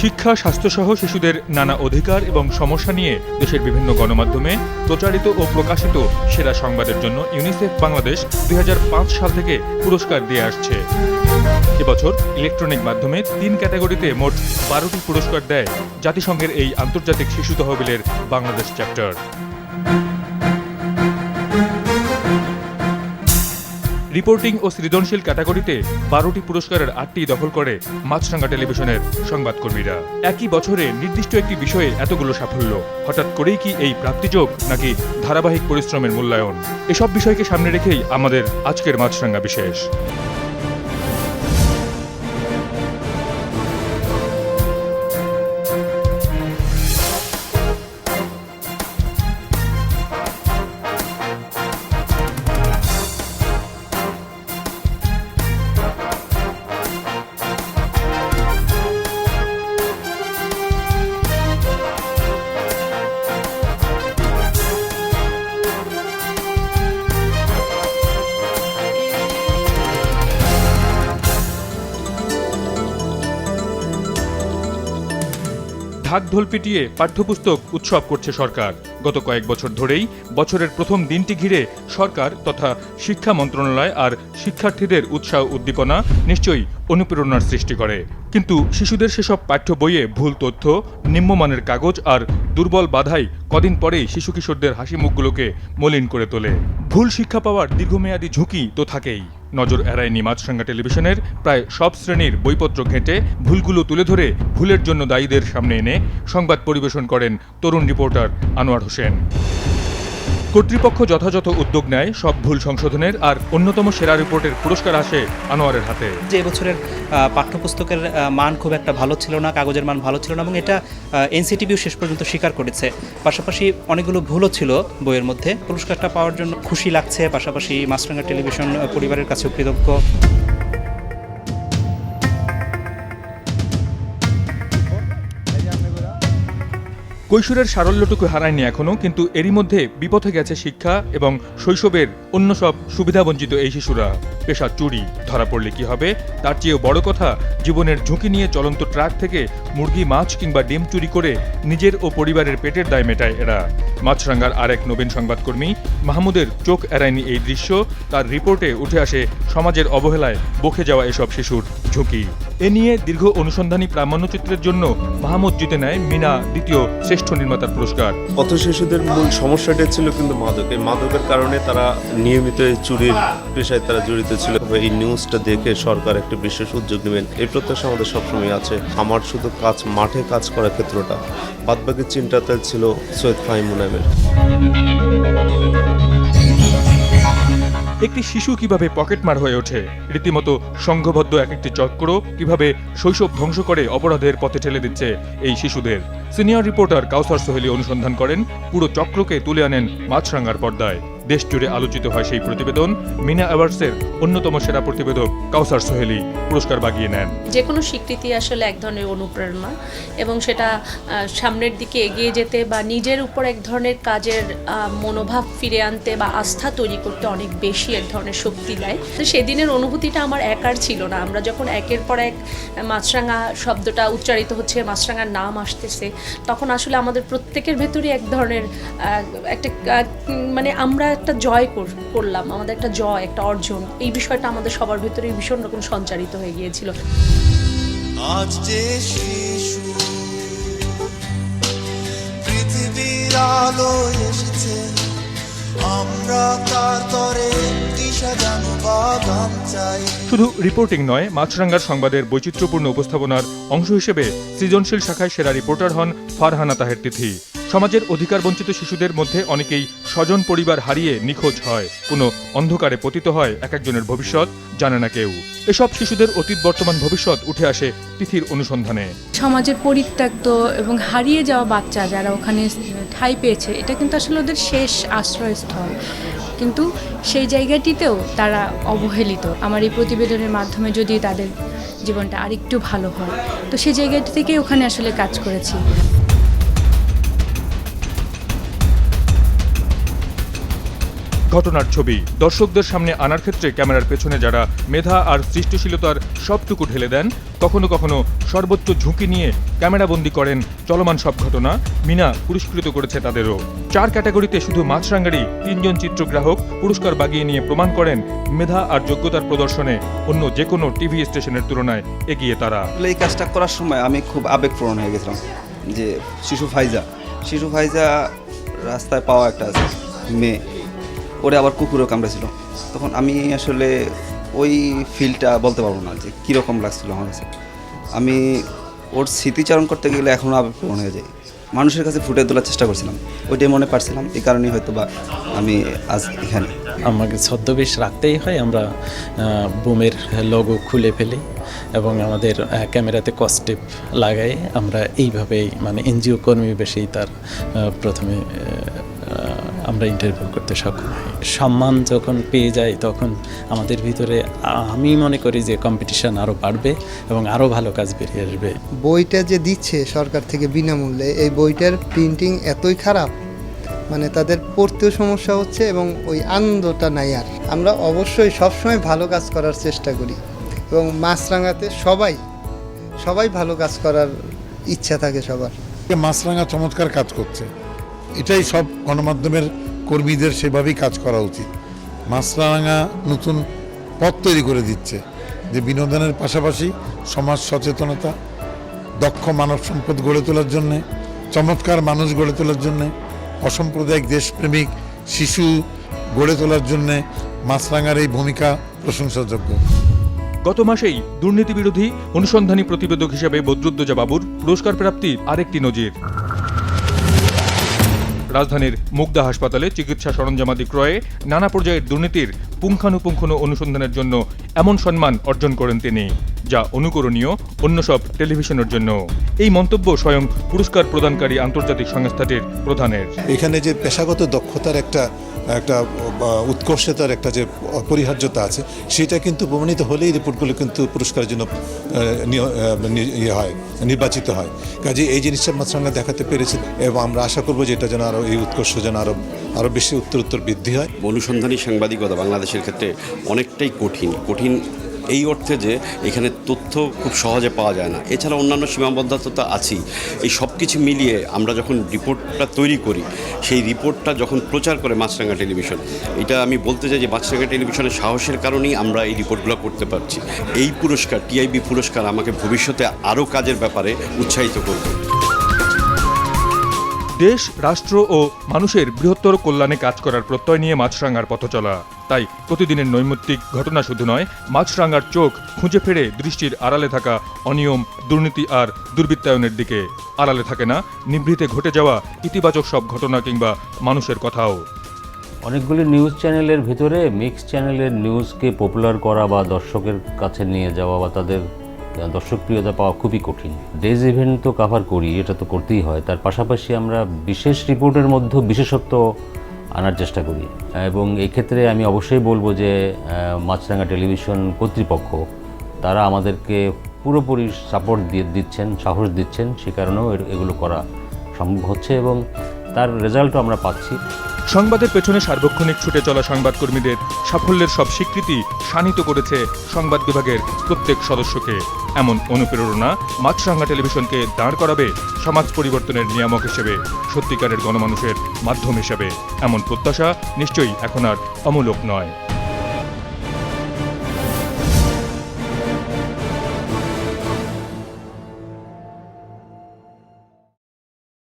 শিক্ষা, স্বাস্থ্যসহ শিশুদের নানা অধিকার এবং সমস্যা নিয়ে দেশের বিভিন্ন গণমাধ্যমে প্রচারিত ও প্রকাশিত সেরা সংবাদের জন্য ইউনিসেফ বাংলাদেশ দুই হাজার পাঁচ সাল থেকে পুরস্কার দিয়ে আসছে। এবছর ইলেকট্রনিক মাধ্যমে তিন ক্যাটাগরিতে মোট বারোটি পুরস্কার দেয় জাতিসংঘের এই আন্তর্জাতিক শিশু তহবিলের বাংলাদেশ চ্যাপ্টার। রিপোর্টিং ও সৃজনশীল ক্যাটাগরিতে বারোটি পুরস্কারের আটটি দখল করে মাছরাঙ্গা টেলিভিশনের সংবাদকর্মীরা। একই বছরে নির্দিষ্ট একটি বিষয়ে এতগুলো সাফল্য। হঠাৎ করেই কি এই প্রাপ্তিযোগ নাকি ধারাবাহিক পরিশ্রমের মূল্যায়ন? এসব বিষয়কে সামনে রেখেই আমাদের আজকের মাছরাঙ্গা বিশেষ। ঢাক ঢোল পিটিয়ে পাঠ্যপুস্তক উৎসব করছে সরকার। গত কয়েক বছর ধরেই বছরের প্রথম দিনটি ঘিরে সরকার তথা শিক্ষা মন্ত্রণালয় আর শিক্ষার্থীদের উৎসাহ উদ্দীপনা নিশ্চয়ই অনুপ্রেরণার সৃষ্টি করে। কিন্তু শিশুদের সেসব পাঠ্য বইয়ে ভুল তথ্য, নিম্নমানের কাগজ আর দুর্বল বাধাই কদিন পরেই শিশু কিশোরদের হাসি মুখগুলোকে মলিন করে তোলে। ভুল শিক্ষা পাওয়ার দীর্ঘমেয়াদী ঝুঁকি তো থাকেই। নজর এড়ায়নি মাছরাঙ্গা টেলিভিশনের। প্রায় সব শ্রেণির বইপত্র ঘেঁটে ভুলগুলো তুলে ধরে ভুলের জন্য দায়ীদের সামনে এনে সংবাদ পরিবেশন করেন তরুণ রিপোর্টার আনোয়ার হোসেন। কর্তৃপক্ষ যথাযথ উদ্যোগ নেয়, সব ভুল সংশোধনের, আর অন্যতম সেরা রিপোর্টের পুরস্কার আসে আনোয়ারের হাতে। যে এবছরের পাঠ্যপুস্তকের মান খুব একটা ভালো ছিল না, কাগজের মান ভালো ছিল না, এবং এটা এনসিটিভিও শেষ পর্যন্ত স্বীকার করেছে। পাশাপাশি অনেকগুলো ভুলও ছিল বইয়ের মধ্যে। পুরস্কারটা পাওয়ার জন্য খুশি লাগছে, পাশাপাশি মাছরাঙ্গা টেলিভিশন পরিবারের কাছেও কৃতজ্ঞ। কৈশোরের সারল্যটুকু হারায়নি এখনও কিন্তু এরই মধ্যে বিপথে গেছে শিক্ষা এবং শৈশবের অন্য সব সুবিধাবঞ্চিত এই শিশুরা। পেশা চুরি, ধরা পড়লে কি হবে? তার চেয়েও বড় কথা, জীবনের ঝুঁকি নিয়ে চলন্ত ট্রাক থেকে মুরগি, মাছ কিংবা ডিম চুরি করে নিজের ও পরিবারের পেটের দায় মেটায় এরা। মাছরাঙ্গার আরেক নবীন সংবাদকর্মী মাহমুদের চোখ এড়ায়নি এই দৃশ্য। তার রিপোর্টে উঠে আসে, সমাজের অবহেলায় বকে যাওয়া এসব শিশুর ঝুঁকি। এ নিয়ে দীর্ঘ অনুসন্ধানী প্রামাণ্যচিত্রের জন্য মাহমুদ জিতে নেয় মিনা, দ্বিতীয় শ্রেষ্ঠ নির্মাতার পুরস্কার। পথ শিশুদের মূল সমস্যাটা ছিল কিন্তু মাদক। এই মাদকের কারণে তারা নিয়মিত চুরির পেশায় তারা জড়িত ছিল। এই নিউজটা দেখে সরকার একটা বিশেষ উদ্যোগ নেবেন। এই প্রত্যাশা আমাদের সবসময় আছে। আমার শুধু কাজ, মাঠে কাজ করার ক্ষেত্রটা। বাদবাকি চিন্তাতে ছিল সৈয়দ নামের একটি শিশু কীভাবে পকেটমার হয়ে ওঠে? রীতিমতো সংঘবদ্ধ এক একটি চক্র কীভাবে শৈশব ধ্বংস করে অপরাধের পথে ঠেলে দিচ্ছে এই শিশুদের? সিনিয়র রিপোর্টার কাউসার সোহেলি অনুসন্ধান করেন, পুরো চক্রকে তুলে আনেন মাছরাঙ্গার পর্দায়। দেশ জুড়ে আলোচিত হয় সেই প্রতিবেদন। মিনা অ্যাওয়ার্ডসের অন্যতম সেরা প্রতিবেদক কাউসার সোহেলি পুরস্কার বাগিয়ে নেন। যে কোনো স্বীকৃতি আসলে এক ধরনের অনুপ্রেরণা এবং সেটা সামনের দিকে এগিয়ে যেতে বা নিজের উপর এক ধরনের কাজের মনোভাব ফিরে আনতে বা আস্থা তৈরি করতে অনেক বেশি এক ধরনের শক্তি দেয়। তো সেদিনের অনুভূতিটা আমার একার ছিল না। আমরা যখন একের পর এক মাছরাঙা শব্দটা উচ্চারিত হচ্ছে, মাছরাঙার নাম আসতেছে, তখন আসলে আমাদের প্রত্যেকের ভেতরে এক ধরনের একটা মানে আমরা একটা জয় কর- করলাম, আমাদের একটা জয়, একটা অর্জন, এই বিষয়টা আমাদের সবার ভিতরে ভীষণ রকম সঞ্চারিত হয়ে গিয়েছিল। আজ যে শিশু পৃথিবীর আলো শুধু রিপোর্টিং নয় মাছরাঙ্গার সংবাদের বৈচিত্র্যপূর্ণ উপস্থাপনার অংশ হিসেবে সৃজনশীল শাখায় সেরা রিপোর্টার হন ফারহানা তাহের তিথি। সমাজের অধিকার বঞ্চিত শিশুদের মধ্যে অনেকেই স্বজন পরিবার হারিয়ে নিখোঁজ হয়। কোনো অন্ধকারে পতিত হয় এক একজনের ভবিষ্যৎ জানে না কেউ। এসব শিশুদের অতীত বর্তমান ভবিষ্যৎ উঠে আসে তিথির অনুসন্ধানে। সমাজের পরিত্যক্ত এবং হারিয়ে যাওয়া বাচ্চা যারা ওখানে ঠাই পেয়েছে এটা কিন্তু আসলে ওদের শেষ আশ্রয়স্থল। কিন্তু সেই জায়গাটিতেও তারা অবহেলিত। আমার এই প্রতিবেদনের মাধ্যমে যদি তাদের জীবনটা আরেকটু ভালো হয়। তো সেই জায়গাটি থেকেই ওখানে আসলে কাজ করেছি। ঘটনার ছবি। দর্শকদের সামনে আনার ক্ষেত্রে ক্যামেরার পেছনে যারা মেধা আর সৃষ্টিশীলতার সবটুকু ঢেলে দেন, কখনো কখনো সর্বোচ্চ ঝুঁকি নিয়ে ক্যামেরাবন্দি করেন চলমান সব ঘটনা। মিনা পুরস্কৃত করেছে তাদেরও। চার ক্যাটাগরিতে শুধু মাছরাঙ্গারই তিনজন চিত্রগ্রাহক পুরস্কার বাগিয়ে নিয়ে প্রমাণ করেন মেধা আর যোগ্যতার প্রদর্শনে। অন্য যে কোনো টিভি স্টেশনের তুলনায় এগিয়ে তারা। এই কাজটা করার সময় আমি খুব আবেগপ্রবণ হয়ে গেছিলাম যে শিশু ফাইজা। শিশু ফাইজা রাস্তায় পাওয়া একটা মেয়ে। ওরে আবার কুকুরও কামড়েছিল তখন আমি আসলে ওই ফিলটা বলতে পারব না যে কীরকম লাগছিল আমার কাছে। আমি ওর স্মৃতিচারণ করতে গেলে এখনও আবার আবেগপ্রবণ হয়ে যায়। মানুষের কাছে ফুটে তোলার চেষ্টা করছিলাম। ওইটাই মনে পারছিলাম এই কারণেই হয়তো বা আমি আজ এখানে। আমাকে ছদ্মবেশ রাখতেই হয়, আমরা বোমের লগো খুলে ফেলি এবং আমাদের ক্যামেরাতে কস্টেপ লাগাই। আমরা এইভাবেই মানে এনজিও কর্মী বেশি তার প্রথমে আমরা ইন্টারভিউ করতে সক্ষম হই। সম্মান যখন পেয়ে যাই তখন আমাদের ভিতরে আমি মনে করি যে কম্পিটিশন আরও বাড়বে এবং আরও ভালো কাজ বেরিয়ে আসবে। বইটা যে দিচ্ছে সরকার থেকে বিনামূল্যে এই বইটার প্রিন্টিং এতই খারাপ মানে তাদের পড়তেও সমস্যা হচ্ছে এবং ওই আনন্দটা নাই আর। আমরা অবশ্যই সবসময় ভালো কাজ করার চেষ্টা করি এবং মাছরাঙাতে সবাই সবাই ভালো কাজ করার ইচ্ছা থাকে সবার। মাছরাঙা চমৎকার কাজ করছে। এটাই সব গণমাধ্যমের কর্মীদের সেভাবেই কাজ করা উচিত। মাছরাঙা নতুন পথ তৈরি করে দিচ্ছে যে বিনোদনের পাশাপাশি সমাজ সচেতনতা, দক্ষ মানব সম্পদ গড়ে তোলার জন্যে, চমৎকার মানুষ গড়ে তোলার জন্যে, অসাম্প্রদায়িক দেশপ্রেমিক, শিশু গড়ে তোলার জন্যে মাছরাঙার এই ভূমিকা প্রশংসাযোগ্য। গত মাসেই দুর্নীতি বিরোধী অনুসন্ধানী প্রতিবেদক হিসেবে বদরুদ্দোজা বাবুর পুরস্কার প্রাপ্তির আরেকটি নজির। রাজধানীর মুগদা হাসপাতালে চিকিৎসা সরঞ্জামাদি ক্রয়ে নানা পর্যায়ের দুর্নীতির পুঙ্খানুপুঙ্খ অনুসন্ধানের জন্য এমন সম্মান অর্জন করেন তিনি যা অনুকরণীয় অন্য সব টেলিভিশনের জন্য। এই মন্তব্য স্বয়ং পুরস্কার প্রদানকারী আন্তর্জাতিক সংস্থাটির প্রধানের। এখানে যে পেশাগত দক্ষতার একটা একটা উৎকর্ষতার একটা যে অপরিহার্যতা আছে সেটা কিন্তু প্রমাণিত হলেই রিপোর্টগুলো কিন্তু পুরস্কারের জন্য ইয়ে হয় নির্বাচিত হয়। কাজে এই জিনিসটা মাত্রাঙ্গা দেখাতে পেরেছে এবং আমরা আশা করব যে এটা যেন আরও এই উৎকর্ষ যেন আরও আরও বেশি উত্তর উত্তর বৃদ্ধি হয়। অনুসন্ধানী সাংবাদিকতা বাংলাদেশের ক্ষেত্রে অনেকটাই কঠিন। কঠিন এই অর্থে যে এখানে তথ্য খুব সহজে পাওয়া যায় না। এছাড়া অন্যান্য সীমাবদ্ধতা তো আছেই। এই সব কিছু মিলিয়ে আমরা যখন রিপোর্টটা তৈরি করি, সেই রিপোর্টটা যখন প্রচার করে মাছরাঙ্গা টেলিভিশন, এটা আমি বলতে চাই যে মাছরাঙ্গা টেলিভিশনের সাহসের কারণেই আমরা এই রিপোর্টগুলো করতে পারছি। এই পুরস্কার, টিআইবি পুরস্কার আমাকে ভবিষ্যতে আরও কাজের ব্যাপারে উৎসাহিত করবে। দেশ, রাষ্ট্র ও মানুষের বৃহত্তর কল্যাণে কাজ করার প্রত্যয় নিয়ে মাছরাঙ্গার পথ চলা তাই প্রতিদিনের নৈমিত্তিক ঘটনা শুধু নয় মাছরাঙ্গার চোখ খুঁজে ফেরে দৃষ্টির আড়ালে থাকা অনিয়ম, দুর্নীতি আর দুর্বৃত্তায়নের দিকে। আড়ালে থাকে না, নিভৃতে ঘটে যাওয়া ইতিবাচক সব ঘটনা কিংবা মানুষের কথাও। অনেকগুলি নিউজ চ্যানেলের ভিতরে মিক্স চ্যানেলের নিউজকে পপুলার করা বা দর্শকের কাছে নিয়ে যাওয়া বা তাদের দর্শকপ্রিয়তা পাওয়া খুবই কঠিন। ডেজ ইভেন্ট তো কাভার করি, এটা তো করতেই হয়। তার পাশাপাশি আমরা বিশেষ রিপোর্টের মধ্যে বিশেষত্ব আনার চেষ্টা করি। এবং এই ক্ষেত্রে আমি অবশ্যই বলব যে মাছরাঙা টেলিভিশন কর্তৃপক্ষ, তারা আমাদেরকে পুরোপুরি সাপোর্ট দিয়ে দিচ্ছেন, সাহস দিচ্ছেন, সে কারণেও এগুলো করা সম্ভব হচ্ছে এবং তার রেজাল্টও আমরা পাচ্ছি। সংবাদের পেছনে সার্বক্ষণিক ছুটে চলা সংবাদকর্মীদের সাফল্যের সব স্বীকৃতি শানিত করেছে সংবাদ বিভাগের প্রত্যেক সদস্যকে। এমন অনুপ্রেরণা মাছরাঙ্গা টেলিভিশনকে দাঁড় করাবে সমাজ পরিবর্তনের নিয়ামক হিসেবে, সত্যিকারের গণমানুষের মাধ্যম হিসেবে। এমন প্রত্যাশা নিশ্চয়ই এখন আর অমূলক নয়।